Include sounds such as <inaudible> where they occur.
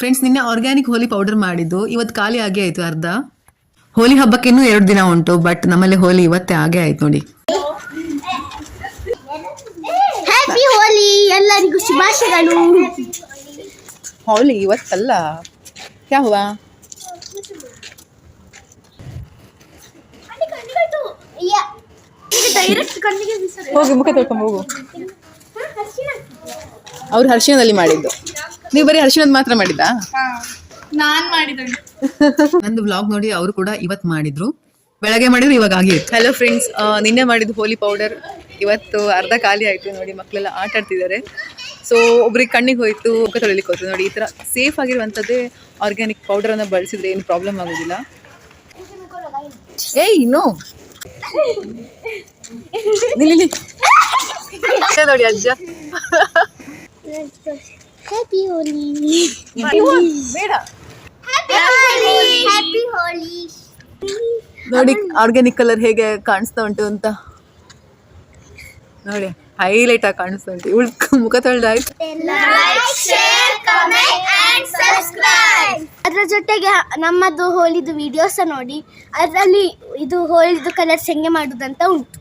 Friends ನಿನ್ನೆ organic ಹೋಲಿ powder ಮಾಡಿದ್ದು. ಇವತ್ತು ಖಾಲಿ ಆಗೇ ಆಯ್ತು ಅರ್ಧ. ಹೋಲಿ ಹಬ್ಬಕ್ಕೆ ಇನ್ನೂ ಎರಡು ದಿನ ಉಂಟು ಬಟ್ ನಮ್ಮಲ್ಲಿ ಹೋಲಿ ಇವತ್ತೇ ಆಗೇ ಆಯ್ತು ನೋಡಿ. ಹ್ಯಾಪಿ ಹೋಲಿ ಎಲ್ಲರಿಗೂ ಶುಭಾಶಯಗಳು. ಹೋಲಿ ಇವತ್ತಲ್ಲ? ಯಾವ ಹೋಗಿ ಮುಖ ತೊಳ್ಕೊಂಡು ಹೋಗು. ಅವ್ರು ಹರ್ಷಿಣದಲ್ಲಿ ಮಾಡಿದ್ದು. ನೀವು ಬರೀ ಹರ್ಷಿಣದ್ ಮಾತ್ರ ಮಾಡಿದ್ದಾ? ನಾನ್ ನಂದು ಬ್ಲಾಗ್ ನೋಡಿ ಅವರು ಕೂಡ ಇವತ್ತು ಮಾಡಿದ್ರು. ಬೆಳಗ್ಗೆ ಮಾಡಿದ್ರು ಇವಾಗ ಆಗಿ ಹಲೋ ಫ್ರೆಂಡ್ಸ್ ನಿನ್ನೆ ಮಾಡಿದ್ದು ಹೋಲಿ ಪೌಡರ್ ಇವತ್ತು ಅರ್ಧ ಖಾಲಿ ಆಯಿತು ನೋಡಿ ಮಕ್ಕಳೆಲ್ಲ ಆಟ ಆಡ್ತಿದ್ದಾರೆ. ಸೊ ಒಬ್ರಿಗೆ ಕಣ್ಣಿಗೆ ಹೋಯ್ತು ಮುಖ ತೊಳಿಲಿಕ್ಕೆ ಹೋಯ್ತು ನೋಡಿ ಈ ಥರ ಸೇಫ್ ಆಗಿರುವಂಥದ್ದೇ ಆರ್ಗ್ಯಾನಿಕ್ ಪೌಡರನ್ನು ಬಳಸಿದ್ರೆ ಏನು ಪ್ರಾಬ್ಲಮ್ ಆಗೋದಿಲ್ಲ. ಏಯ್ ಇನ್ನೂ? <laughs> ನೋಡಿ ಅಜ್ಜ. ಹೋಲಿ ಬೇಡ ಹ್ಯಾಪಿ ಹೋಲಿ ನೋಡಿ ಆರ್ಗ್ಯಾನಿಕ್ ಕಲರ್ ಹೇಗೆ ಕಾಣಿಸ್ತಾ ಉಂಟು ಅಂತ. ನೋಡಿ ಹೈಲೈಟ್ ಆಗಿ ಕಾಣಿಸ್ತಾ ಉಂಟು. ಇವಳು ಮುಖ ತೊಳೆದಾಯ್ತು ಅದ್ರ ಜೊತೆಗೆ ನಮ್ಮದು ಹೋಲಿದು ವಿಡಿಯೋಸ ನೋಡಿ. ಅದರಲ್ಲಿ ಇದು ಹೋಲಿದು ಕಲರ್ಸ್ ಹೆಂಗೆ ಮಾಡುದಂತ ಉಂಟು.